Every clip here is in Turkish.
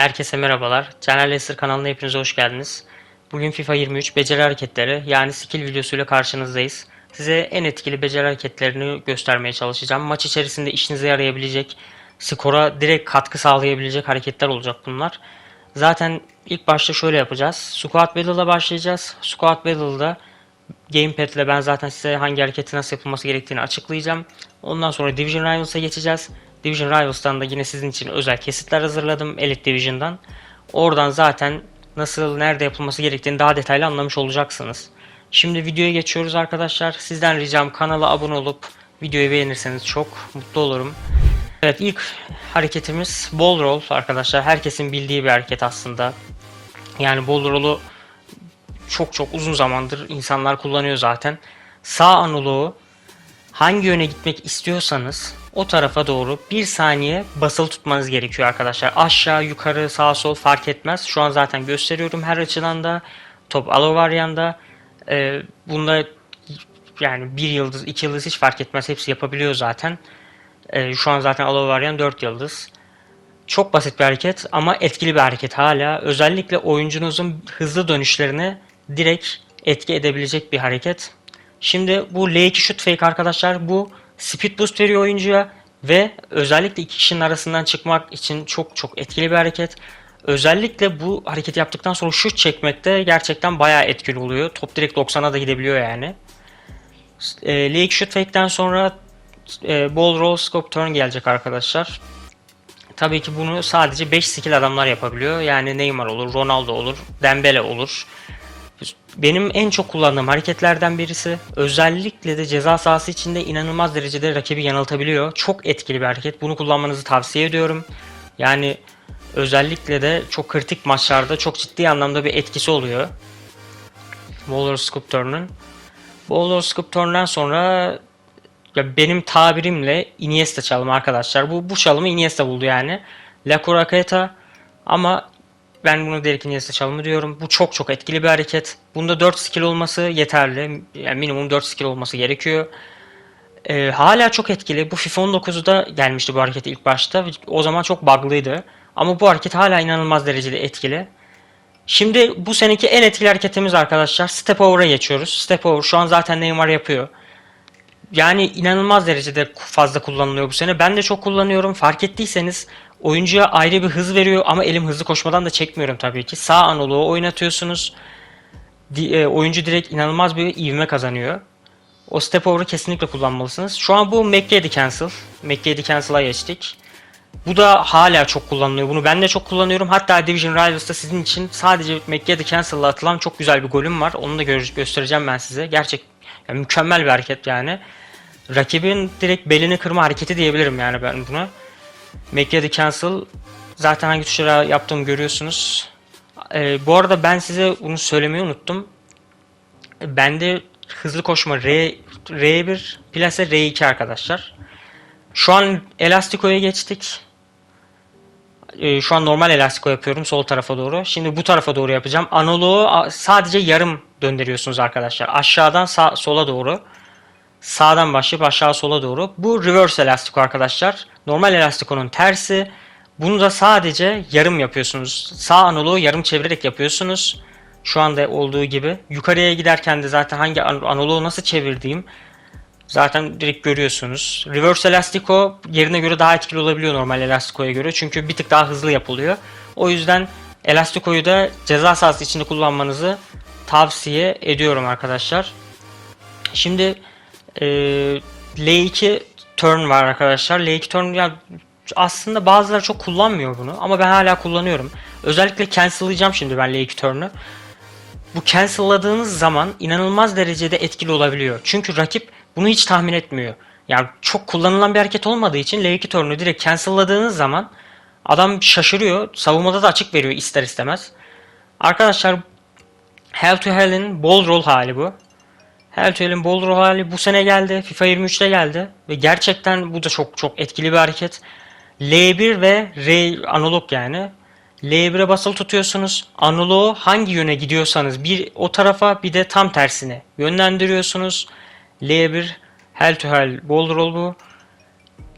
Herkese merhabalar. Caner Lester kanalına hepiniz hoş geldiniz. Bugün FIFA 23 beceri hareketleri yani skill videosuyla karşınızdayız. Size en etkili beceri hareketlerini göstermeye çalışacağım. Maç içerisinde işinize yarayabilecek, skora direkt katkı sağlayabilecek hareketler olacak bunlar. Zaten ilk başta şöyle yapacağız. Squat Battle'da başlayacağız. Squat Battle'da Gamepad ile ben zaten size hangi hareketi nasıl yapılması gerektiğini açıklayacağım. Ondan sonra Division Rivals'a geçeceğiz. Division Rivals'tan da yine sizin için özel kesitler hazırladım Elite Division'dan. Oradan zaten nasıl, nerede yapılması gerektiğini daha detaylı anlamış olacaksınız. Şimdi videoya geçiyoruz arkadaşlar. Sizden ricam kanala abone olup videoyu beğenirseniz çok mutlu olurum. Evet ilk hareketimiz ball roll arkadaşlar. Herkesin bildiği bir hareket aslında. Yani ball roll'u çok çok uzun zamandır insanlar kullanıyor zaten. Sağ analoğu hangi yöne gitmek istiyorsanız o tarafa doğru bir saniye basılı tutmanız gerekiyor arkadaşlar. Aşağı, yukarı, sağ, sol fark etmez. Şu an zaten gösteriyorum her açıdan da. Top alo varyanda. Ee, bunda yani bir yıldız, iki yıldız hiç fark etmez. Hepsi yapabiliyor zaten. Ee, şu an zaten alo varyan 4 yıldız. Çok basit bir hareket ama etkili bir hareket hala. Özellikle oyuncunuzun hızlı dönüşlerine direkt etki edebilecek bir hareket. Şimdi bu L2 shoot fake arkadaşlar bu speed boost veriyor oyuncuya ve özellikle iki kişinin arasından çıkmak için çok çok etkili bir hareket. Özellikle bu hareketi yaptıktan sonra şut çekmekte gerçekten bayağı etkili oluyor. Top direkt 90'a da gidebiliyor yani. E, L2 shoot fake'ten sonra e, ball roll scope turn gelecek arkadaşlar. Tabii ki bunu sadece 5 skill adamlar yapabiliyor. Yani Neymar olur, Ronaldo olur, Dembele olur. Benim en çok kullandığım hareketlerden birisi. Özellikle de ceza sahası içinde inanılmaz derecede rakibi yanıltabiliyor. Çok etkili bir hareket. Bunu kullanmanızı tavsiye ediyorum. Yani özellikle de çok kritik maçlarda çok ciddi anlamda bir etkisi oluyor. Waller Sculptor'un. Waller Sculptor'dan sonra ya benim tabirimle Iniesta çalımı arkadaşlar. Bu bu çalımı Iniesta buldu yani. La Curaqueta ama ben bunu direkt Iniesta çalımı diyorum. Bu çok çok etkili bir hareket. Bunda 4 skill olması yeterli. Yani minimum 4 skill olması gerekiyor. Ee, hala çok etkili. Bu FIFA 19'da gelmişti bu hareket ilk başta. O zaman çok bug'lıydı. Ama bu hareket hala inanılmaz derecede etkili. Şimdi bu seneki en etkili hareketimiz arkadaşlar. Step over'a geçiyoruz. Step over şu an zaten Neymar yapıyor. Yani inanılmaz derecede fazla kullanılıyor bu sene. Ben de çok kullanıyorum. Fark ettiyseniz oyuncuya ayrı bir hız veriyor ama elim hızlı koşmadan da çekmiyorum tabii ki. Sağ analoğu oynatıyorsunuz. Di, e, oyuncu direkt inanılmaz bir ivme kazanıyor. O step over'ı kesinlikle kullanmalısınız. Şu an bu McGeady Cancel. McGeady Cancel'a geçtik. Bu da hala çok kullanılıyor. Bunu ben de çok kullanıyorum. Hatta Division Rivals'ta sizin için sadece McGeady Cancel'la atılan çok güzel bir golüm var. Onu da gö- göstereceğim ben size. Gerçek yani mükemmel bir hareket yani. Rakibin direkt belini kırma hareketi diyebilirim yani ben buna. McGeady Cancel zaten hangi tuşlara yaptığımı görüyorsunuz. Ee, bu arada ben size bunu söylemeyi unuttum. Bende hızlı koşma R, R1 plase R2 arkadaşlar. Şu an Elastiko'ya geçtik. Ee, şu an normal elastiko yapıyorum sol tarafa doğru. Şimdi bu tarafa doğru yapacağım. Analoğu sadece yarım döndürüyorsunuz arkadaşlar. Aşağıdan sağ, sola doğru. Sağdan başlayıp aşağı sola doğru. Bu reverse elastiko arkadaşlar. Normal elastikonun tersi. Bunu da sadece yarım yapıyorsunuz. Sağ analoğu yarım çevirerek yapıyorsunuz. Şu anda olduğu gibi. Yukarıya giderken de zaten hangi an- analoğu nasıl çevirdiğim zaten direkt görüyorsunuz. Reverse elastiko yerine göre daha etkili olabiliyor normal elastikoya göre. Çünkü bir tık daha hızlı yapılıyor. O yüzden elastikoyu da ceza sahası içinde kullanmanızı tavsiye ediyorum arkadaşlar. Şimdi e, L2 turn var arkadaşlar. L2 turn ya aslında bazıları çok kullanmıyor bunu ama ben hala kullanıyorum. Özellikle cancel'layacağım şimdi ben L2 turn'u. Bu cancel'ladığınız zaman inanılmaz derecede etkili olabiliyor. Çünkü rakip bunu hiç tahmin etmiyor. Yani çok kullanılan bir hareket olmadığı için L2 turn'u direkt cancel'ladığınız zaman adam şaşırıyor. Savunmada da açık veriyor ister istemez. Arkadaşlar Hell to Hell'in ball roll hali bu. To Hell'in ball roll hali bu sene geldi. FIFA 23'te geldi. Ve gerçekten bu da çok çok etkili bir hareket. L1 ve R analog yani. L1'e basılı tutuyorsunuz. Analoğu hangi yöne gidiyorsanız bir o tarafa bir de tam tersine yönlendiriyorsunuz. L1 Hell to Hell ball roll bu.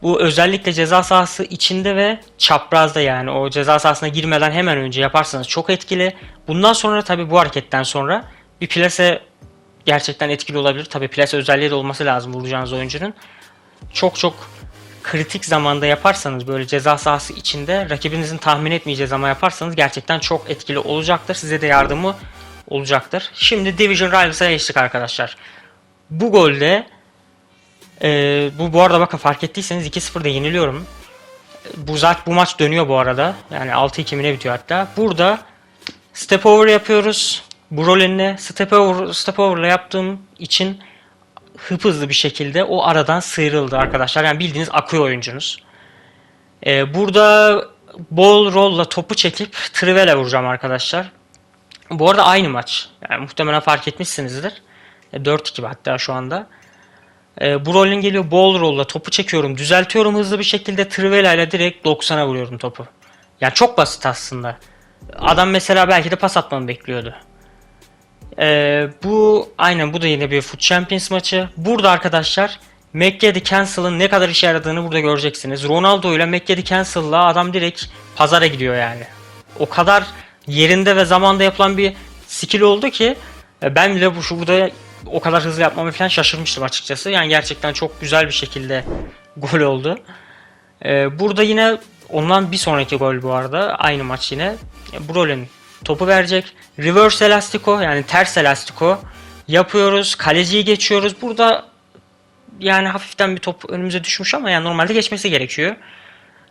Bu özellikle ceza sahası içinde ve çaprazda yani o ceza sahasına girmeden hemen önce yaparsanız çok etkili. Bundan sonra tabi bu hareketten sonra bir plase gerçekten etkili olabilir. Tabi plase özelliği de olması lazım vuracağınız oyuncunun. Çok çok kritik zamanda yaparsanız böyle ceza sahası içinde rakibinizin tahmin etmeyeceği zaman yaparsanız gerçekten çok etkili olacaktır. Size de yardımı olacaktır. Şimdi Division Rivals'a geçtik arkadaşlar. Bu golde e, bu bu arada bakın fark ettiyseniz 2-0'da yeniliyorum. Bu zaten bu maç dönüyor bu arada. Yani 6-2 mi ne bitiyor hatta. Burada step over yapıyoruz. Brolin'le step over step over'la yaptığım için hıp hızlı bir şekilde o aradan sıyrıldı arkadaşlar. Yani bildiğiniz akıyor oyuncunuz. Ee, burada ball roll'la topu çekip trivela vuracağım arkadaşlar. Bu arada aynı maç. Yani muhtemelen fark etmişsinizdir. E, 4-2 hatta şu anda. E, Brolin geliyor ball roll'la topu çekiyorum. Düzeltiyorum hızlı bir şekilde trivela ile direkt 90'a vuruyorum topu. Yani çok basit aslında. Adam mesela belki de pas atmamı bekliyordu. Ee, bu aynen bu da yine bir Foot Champions maçı. Burada arkadaşlar the Cancel'ın ne kadar işe yaradığını burada göreceksiniz. Ronaldo ile the Cancel'la adam direkt pazara gidiyor yani. O kadar yerinde ve zamanda yapılan bir skill oldu ki e, ben bile bu şurada o kadar hızlı yapmamı falan şaşırmıştım açıkçası. Yani gerçekten çok güzel bir şekilde gol oldu. Ee, burada yine ondan bir sonraki gol bu arada. Aynı maç yine. Brolin topu verecek. Reverse elastiko yani ters elastiko yapıyoruz. Kaleciyi geçiyoruz. Burada yani hafiften bir top önümüze düşmüş ama yani normalde geçmesi gerekiyor.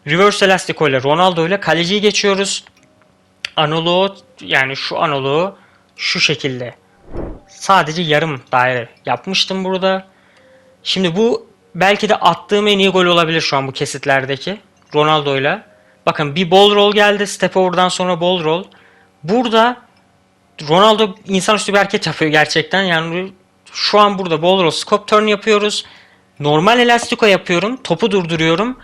Reverse elastiko ile Ronaldo ile kaleciyi geçiyoruz. Analoğu yani şu analoğu şu şekilde sadece yarım daire yapmıştım burada. Şimdi bu belki de attığım en iyi gol olabilir şu an bu kesitlerdeki Ronaldo'yla. Bakın bir ball roll geldi. Step over'dan sonra ball roll. Burada Ronaldo insanüstü bir hareket yapıyor gerçekten. Yani şu an burada ball roll scope turn yapıyoruz. Normal elastiko yapıyorum. Topu durduruyorum.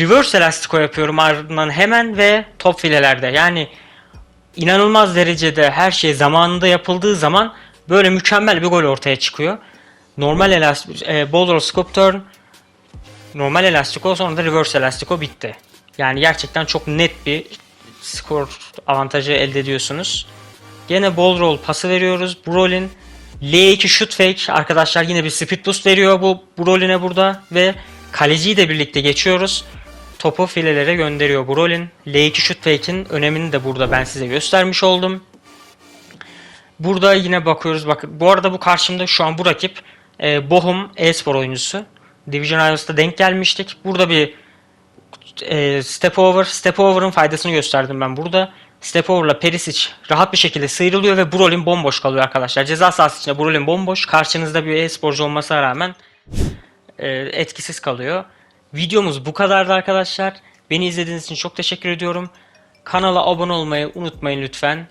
Reverse elastiko yapıyorum ardından hemen ve top filelerde. Yani inanılmaz derecede her şey zamanında yapıldığı zaman böyle mükemmel bir gol ortaya çıkıyor. Normal elastik, e, ball roll scope turn, normal elastiko sonra da reverse elastiko bitti. Yani gerçekten çok net bir skor avantajı elde ediyorsunuz. Gene ball roll pası veriyoruz. Brolin L2 shoot fake arkadaşlar yine bir speed boost veriyor bu Brolin'e burada ve kaleciyi de birlikte geçiyoruz. Topu filelere gönderiyor Brolin. L2 shoot fake'in önemini de burada ben size göstermiş oldum. Burada yine bakıyoruz. Bakın bu arada bu karşımda şu an bu rakip e, Bochum e-spor oyuncusu. Division Rivals'ta denk gelmiştik. Burada bir e, step over, step over'ın faydasını gösterdim ben burada. Step over'la Perisic rahat bir şekilde sıyrılıyor ve Brolin bomboş kalıyor arkadaşlar. Ceza sahası içinde Brolin bomboş. Karşınızda bir e-sporcu olmasına rağmen e, etkisiz kalıyor. Videomuz bu kadardı arkadaşlar. Beni izlediğiniz için çok teşekkür ediyorum. Kanala abone olmayı unutmayın lütfen.